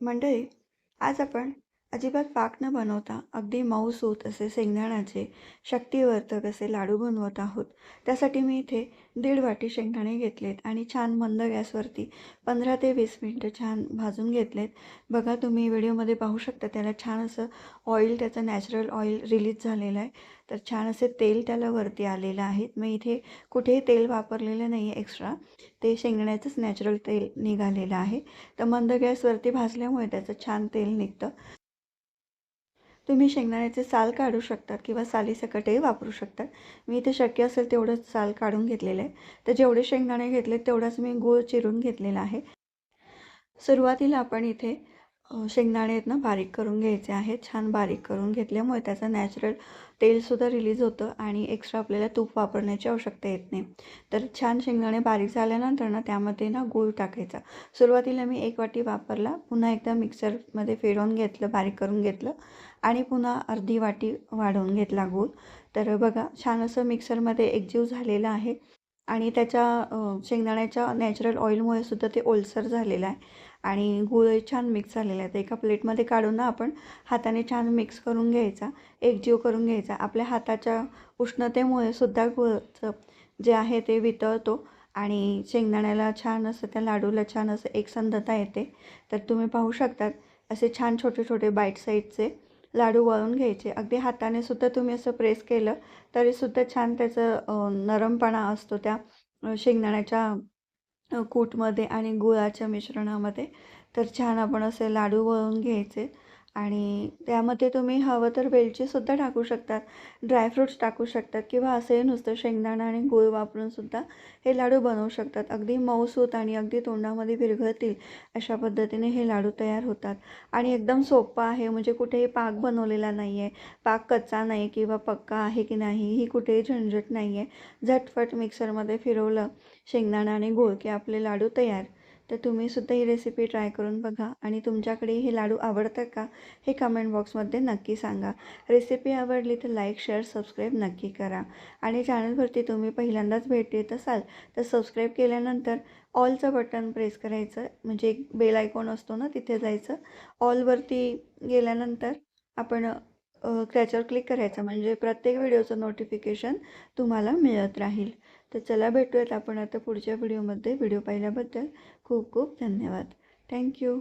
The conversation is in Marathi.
मंडळी आज आपण अजिबात पाक न बनवता अगदी मऊसूत असे शेंगदाण्याचे शक्तिवर्धक असे लाडू बनवत आहोत. त्यासाठी मी इथे दीड वाटी शेंगदाणे घेतलेत आणि छान मंद गॅसवरती पंधरा ते वीस मिनटं छान भाजून घेतलेत. बघा तुम्ही व्हिडिओमध्ये पाहू शकता त्याला छान असं ऑइल त्याचं नॅचरल ऑइल रिलीज झालेलं आहे. तर छान असे तेल त्याला वरती आलेलं आहे. मी इथे कुठेही तेल वापरलेलं नाही आहे एक्स्ट्रा ते शेंगदाण्याचंच नॅचरल तेल निघालेलं आहे. तर मंद गॅसवरती भाजल्यामुळे त्याचं छान तेल निघतं. तुम्ही शेंगदाण्याचे साल काढू शकतात किंवा सालीसकटही वापरू शकतात. मी इथे शक्य असेल तेवढंच साल काढून घेतलेलं आहे. तर जेवढे शेंगदाणे घेतले तेवढाच मी गूळ चिरून घेतलेला आहे. सुरुवातीला आपण इथे शेंगदाणे आहेत ना बारीक करून घ्यायचे आहेत छान बारीक करून घेतल्यामुळे त्याचं नॅचरल तेलसुद्धा रिलीज होतं आणि एक्स्ट्रा आपल्याला तूप वापरण्याची आवश्यकता येत नाही. तर छान शेंगदाणे बारीक झाल्यानंतर ना त्यामध्ये ना गूळ टाकायचा. सुरुवातीला मी एक वाटी वापरला पुन्हा एकदा मिक्सरमध्ये फिरवून घेतलं बारीक करून घेतलं आणि पुन्हा अर्धी वाटी वाढवून घेतला गूळ. तर बघा छान असं मिक्सरमध्ये एकजीव झालेलं आहे. आणि त्याच्या शेंगदाण्याच्या नॅचरल ऑइलमुळे सुद्धा ते ओलसर झालेलं आहे. आणि गुळ छान मिक्स झालेला आहे. तर एका प्लेटमध्ये काढून ना आपण हाताने छान मिक्स करून घ्यायचा एकजीव करून घ्यायचा. आपल्या हाताच्या उष्णतेमुळे सुद्धा गुळचं जे आहे ते वितळतो आणि शेंगदाण्याला छान असं त्या लाडूला छान असं एकसंधता येते. तर तुम्ही पाहू शकतात असे छान छोटे छोटे बाईट साईजचे लाडू वळून घ्यायचे. अगदी हाताने सुद्धा तुम्ही असं प्रेस केलं तरीसुद्धा छान त्याचं नरमपणा असतो त्या शेंगदाण्याच्या कूटमध्ये आणि गुळाच्या मिश्रणामध्ये. तर छान आपण असे लाडू वळून घ्यायचे. आणि त्यामध्ये तुम्ही हवं तर वेलचीसुद्धा टाकू शकतात ड्रायफ्रूट्स टाकू शकतात किंवा असंही नुसतं शेंगदाणा आणि गूळ वापरूनसुद्धा हे लाडू बनवू शकतात. अगदी मऊसूत आणि अगदी तोंडामध्ये विरघळतील अशा पद्धतीने हे लाडू तयार होतात. आणि एकदम सोपं आहे म्हणजे कुठेही पाक बनवलेला नाही आहे पाक कच्चा नाही किंवा पक्का आहे की नाही ही कुठेही झंझट नाही आहे झटफट मिक्सरमध्ये फिरवलं शेंगदाणा आणि गूळ की आपले लाडू तयार. तर तुम्हीसुद्धा ही रेसिपी ट्राय करून बघा. आणि तुमच्याकडे हे लाडू आवडतात का हे कमेंट बॉक्समध्ये नक्की सांगा. रेसिपी आवडली तर लाईक शेअर सबस्क्राईब नक्की करा. आणि चॅनलवरती तुम्ही पहिल्यांदाच भेट देत असाल तर सबस्क्राईब केल्यानंतर ऑलचं बटन प्रेस करायचं. म्हणजे एक बेल आयकॉन असतो ना तिथे जायचं. ऑलवरती गेल्यानंतर आपण त्याच्यावर क्लिक करायचं. म्हणजे प्रत्येक व्हिडिओचं नोटिफिकेशन तुम्हाला मिळत राहील. तर चला भेटूयात आपण आता पुढच्या व्हिडिओमध्ये व्हिडिओ पाहिल्याबद्दल खूप खूप धन्यवाद. थँक्यू